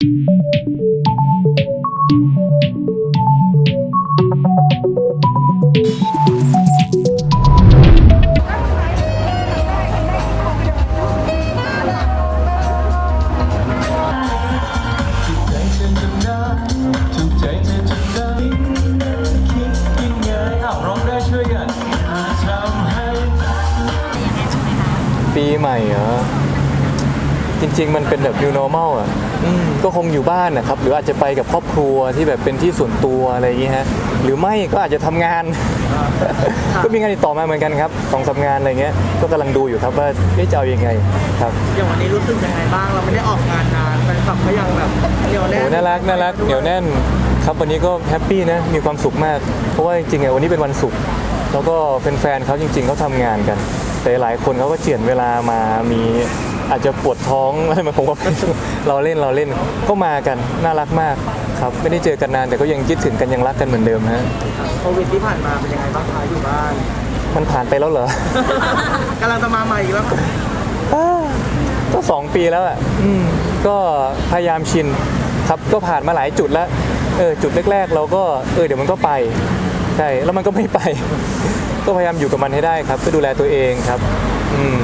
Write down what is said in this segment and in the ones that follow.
ปีใหม่เหรอ จริง ๆ มันเป็นแบบ new normal อะอืมก็คงอยู่บ้านนะครับ หรืออาจจะไปกับครอบครัวที่แบบเป็นที่ส่วนตัวอะไรอย่างงี้ฮะหรือไม่ก็อาจจะทำงาน ก็มีงานติดต่อมาเหมือนกันครับสองสามงานอะไรเงี้ยก็กำลังดูอยู่ครับว่าเอ๊ะจะเอายังไงครับ อย่างวันนี้รู้สึกยังไงบ้าง เราไม่ได้ออกงานนานแฟนคลับก็ยังแบบเหนียวแน่โอ้นน่ารักน่ารักเหนียวแน่นครับวันนี้ก็แฮปปี้นะมีความสุขมาก เพราะว่าจริงๆอะวันนี้เป็นวันศุกร์แล้วก็แฟนๆเขาจริงๆเขาทำงานกัน แต่หลายคนเขาก็เจียนเวลามามี อาจจะปวดท้องอะไรมาผมก็เราเล่นเราเล่นก็มากันน่ารักมากครับ ไม่ได้เจอกันนานแต่ก็ยังคิดถึงกันยังรักกันเหมือนเดิมฮะโควิดที่ผ่านมาเป็นยังไงบ้างคะอยู่บ้านมันผ่านไปแล้วเหรอกำลังจะมาใหม่อีกแล้วครับก็สองปีแล้วอะอืมก็พยายามชินครับก็ผ่านมาหลายจุดแล้วเออจุดแรกๆ เราก็เออเดี๋ยวมันก็ไปใช่แล้วมันก็ไม่ไป ก็พยายามอยู่กับมันให้ได้ครับก็ดูแลตัวเองครับ อืม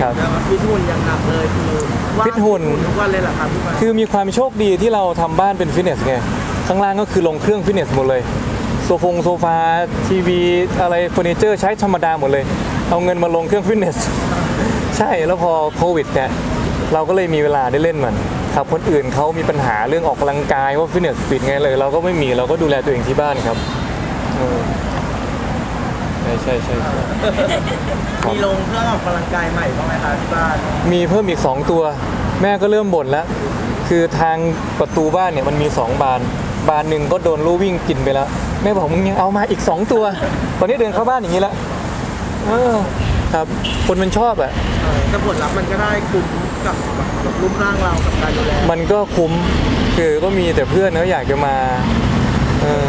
ครับแต่ว่าฟิตหุ่นอย่างหนักเลยคือว่าฟิตหุ่น ทุกวันเลยเหรอครับพี่มาคือมีความโชคดีที่เราทำบ้านเป็นฟิตเนสไง ข้างล่างก็คือลงเครื่องฟิตเนสหมดเลย โซฟงโซฟาทีวีอะไรเฟอร์นิเจอร์ใช้ธรรมดาหมดเลย เอาเงินมาลงเครื่องฟิตเนส ใช่แล้วพอโควิดเนี่ยเราก็เลยมีเวลาได้เล่นมันครับคนอื่นเขามีปัญหาเรื่องออกกำลังกายว่าฟิตเนสปิดไงเลย เราก็ไม่มีเราก็ดูแลตัวเองที่บ้านครับ เออใช่ใช่ใช่ใช่มีลงเครื่องออกกำลังกายใหม่บ้างไหมคะที่บ้าน มีเพิ่มอีก2ตัว แม่ก็เริ่มบ่นแล้ว คือทางประตูบ้านเนี่ยมันมี2บาน บานหนึ่งก็โดนลู่วิ่งกินไปแล้ว แม่บอกมึงยังเอามาอีก2ตัว ตอนนี้เดินเข้าบ้านอย่างนี้แล้วเออครับ คนมันชอบอะเออแต่ผลลัพธ์มันก็ได้คุ้มกับแบบรูปร่างเรากับการดูแลมันก็คุ้ม คือก็มีแต่เพื่อนเขาอยากจะมา เออ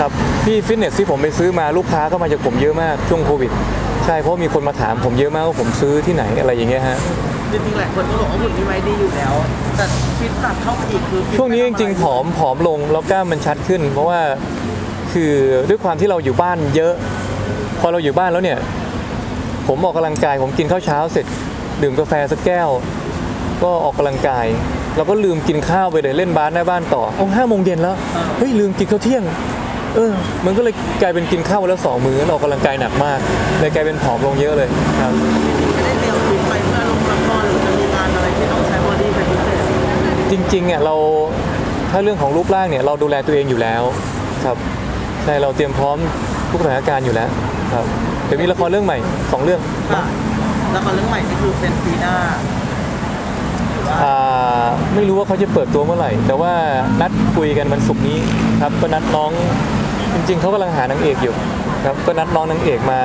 ครับที่ฟิตเนสที่ผมไปซื้อมาลูกค้าก็มาจากผมเยอะมากช่วงโควิด ใช่เพราะมีคนมาถามผมเยอะมากว่าผมซื้อที่ไหนอะไรอย่างเงี้ยฮะจริงๆแหละคนก็บอกว่าหุ่นพี่ไม้ดีอยู่แล้ว แต่ฟิตหนักเข้ามาอีกคือฟิตช่วงนี้จริงๆผอมผอมลงแล้วกล้ามมันชัดขึ้น เพราะว่าคือด้วยความที่เราอยู่บ้านเยอะ พอเราอยู่บ้านแล้วเนี่ย ผมออกกำลังกายผมกินข้าวเช้าเสร็จ ดื่มกาแฟสักแก้ว ก็ออกกำลังกายเราก็ลืมกินข้าวไปเลยเล่นบาสหน้าบ้านต่อเอาห้าโมงเย็นแล้วเฮ้ยลืมกินข้าวเที่ยง เออ มันก็เลยกลายเป็นกินข้าววันแล้วสองมื้อเราออกกำลังกายหนักมากเลยกลายเป็นผอมลงเยอะเลยครับ ไม่ได้เตรียมฟิตไปเพื่อลงละครหรือจะมีงานอะไรที่ต้องใช้บอดี้เป็นพิเศษจริงๆอะเราถ้าเรื่องของรูปร่างเนี่ยเราดูแลตัวเองอยู่แล้วครับใช่เราเตรียมพร้อมทุกสถานการณ์อยู่แล้วครับเดี๋ยวมีละครเรื่องใหม่สองเรื่องค่ะแล้วก็เรื่องใหม่นี่คือเป็นปีหน้าหรือว่าอ่าไม่รู้ว่าเขาจะเปิดตัวเมื่อไหร่ แต่ว่านัดคุยกันวันศุกร์นี้ครับก็นัดน้อง จริง ๆเขากำลังหานางเอกอยู่ครับก็นัดน้องนางเอกมา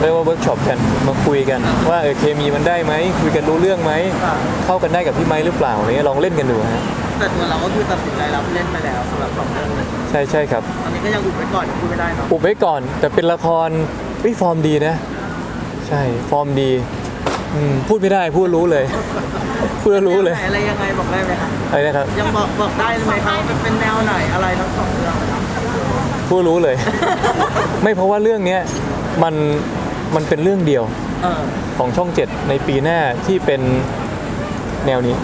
เรียกว่าเวิร์กช็อปกันมาคุยกัน ว่าเออเคมีมันได้ไหมคุยกันรู้เรื่องไหมค่ะเข้ากันได้กับพี่ไม้หรือเปล่าอะไรเงี้ยลองเล่นกันดูฮะแต่ตัวเราก็คือตัดสินใจรับเล่นไปแล้วสำหรับสองเรื่องเลยใช่ใช่ครับตอนนี้ก็ยังอุบไว้ก่อนยังพูดไม่ได้เนาะอุบไว้ก่อนแต่เป็นละครเฮ้ยฟอร์มดีนะ ใช่ฟอร์มดีอืมพูดไม่ได้พูดรู้เลยพูดแล้วรู้เลยแนวไหนอะไรยังไงบอกได้ไหมคะอะไรนะครับยังบอกบอกได้ไหมคะว่าเป็นแนวไหนอะไรทั้งสองเรื่องพู ดรู้เลย ไม่เพราะว่าเรื่องเนี้ยมันมันเป็นเรื่องเดียวเออของช่องเจ็ดในปีหน้าที่เป็นแนวนี้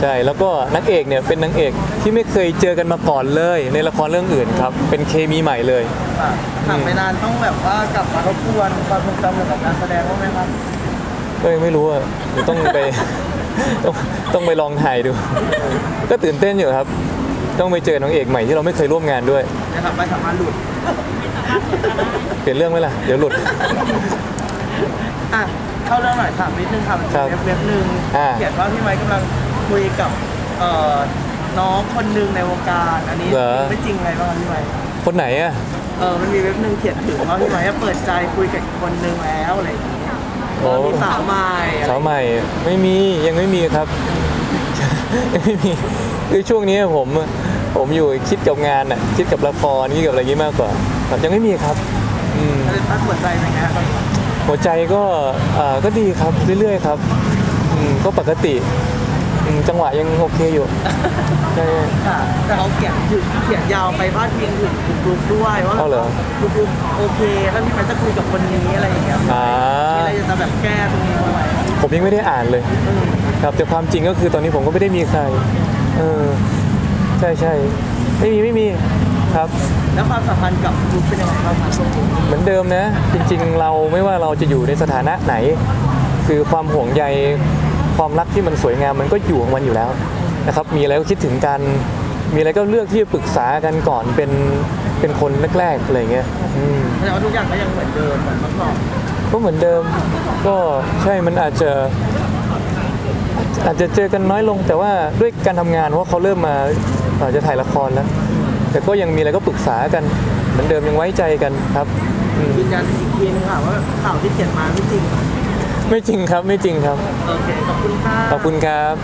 ใช่แล้วก็นักเอกเนี่ยเป็นนางเอกที่ไม่เคยเจอกันมาก่อนเลย ในละครเรื่องอื่นครับ เป็นเคมีใหม่เลย ค่ะถามไปนานต้องแบบว่ากลับมาทบทวนความทรงจำเกี่ยวกับการแสดงบ้างไหมครับ ก็ยังไม่รู้อะเดี๋ยวต้องไป ต้องต้องไปลองถ่ายดู ก็ตื่นเต้นอยู่ครับ ต้องไปเจอนางเอกใหม่ที่เราไม่เคยร่วมงานด้วยนะครับไม่สามารถหลุดเปลี่ยนเรื่องไหมล่ะ เดี๋ยวหลุด อะเข้าเรื่องหน่อยถามนิดนึงค่ะมันครัมีบเว็บเว็บหนึ่งอ่า เขียนว่าพี่ไม้กำลังคุยกับเอ่อน้องคนหนึ่งในวงการอันนี้เหรอจริงไม่จริงไงบ้างครับพี่ไม้คนไหนอะเออมันมีเว็บหนึ่งเขียนถึงว่าพี่ไม้เปิดใจคุยกับอีกคนหนึ่งแล้วอะไรอย่างเงี้ยโอ้แล้วมีสาวใหม่อะไรสาวใหม่ไม่มียังไม่มีครับ ยังไม่มี คือช่วงนี้ผมผมอยู่คิดกับงานอะคิดกับละครคิดกับอะไรอย่างงี้มากกว่าครับยังไม่มีครับอืมเลยตั้งเปิดใจไหมฮะตอนนี้หัวใจก็อ่าก็ดีครับเรื่อยๆครับอืมก็ปกติอืมจังหวะยังโอเคอยู่ใช่ ค่ะแต่เขาเขียนถึงเขียนยาวไปพาดพิงถึงคุณกรุ๊ปด้วยว่าเอาเหรอคุณกรุ๊ปโอเคถ้าพี่มันจะคุยกับคนนี้อะไรอย่างเงี้ยอ่ามีอะไรจะแบบแก้ตรงนี้ไหมผมยังไม่ได้อ่านเลย อืมครับแต่ความจริงก็คือตอนนี้ผมก็ไม่ได้มีใคร เออใช่ใช่ไม่มีไม่มีครับ แล้วความสัมพันธ์กับกรุ๊ปเป็นยังไงบ้างคะช่วงนี้เหมือนเดิมนะ จริง ๆ เราไม่ว่าเราจะอยู่ในสถานะไหน คือความห่วงใยความรักที่มันสวยงามมันก็อยู่ของมันอยู่แล้วนะครับ มีอะไรก็คิดถึงกัน มีอะไรก็เลือกที่จะปรึกษากันก่อนเป็นเป็นคนแรกๆอะไรเงี้ยอืม แสดงว่าทุกอย่างก็ยังเหมือนเดิมเหมือนเมื่อก่อนก็เหมือนเดิม ก็ใช่มันอาจจะ อาจจะเจอกันน้อยลงแต่ว่าด้วยการทำงานเพราะเขาเริ่มมาอาจจะถ่ายละครแล้ว แต่ก็ยังมีอะไรก็ปรึกษากันเหมือนเดิมยังไว้ใจกันครับอืมยืนยันอีกทีนึงค่ะว่าข่าวที่เขียนมาไม่จริง ไม่จริงครับไม่จริงครับโอเคขอบคุณค่ะขอบคุณครับ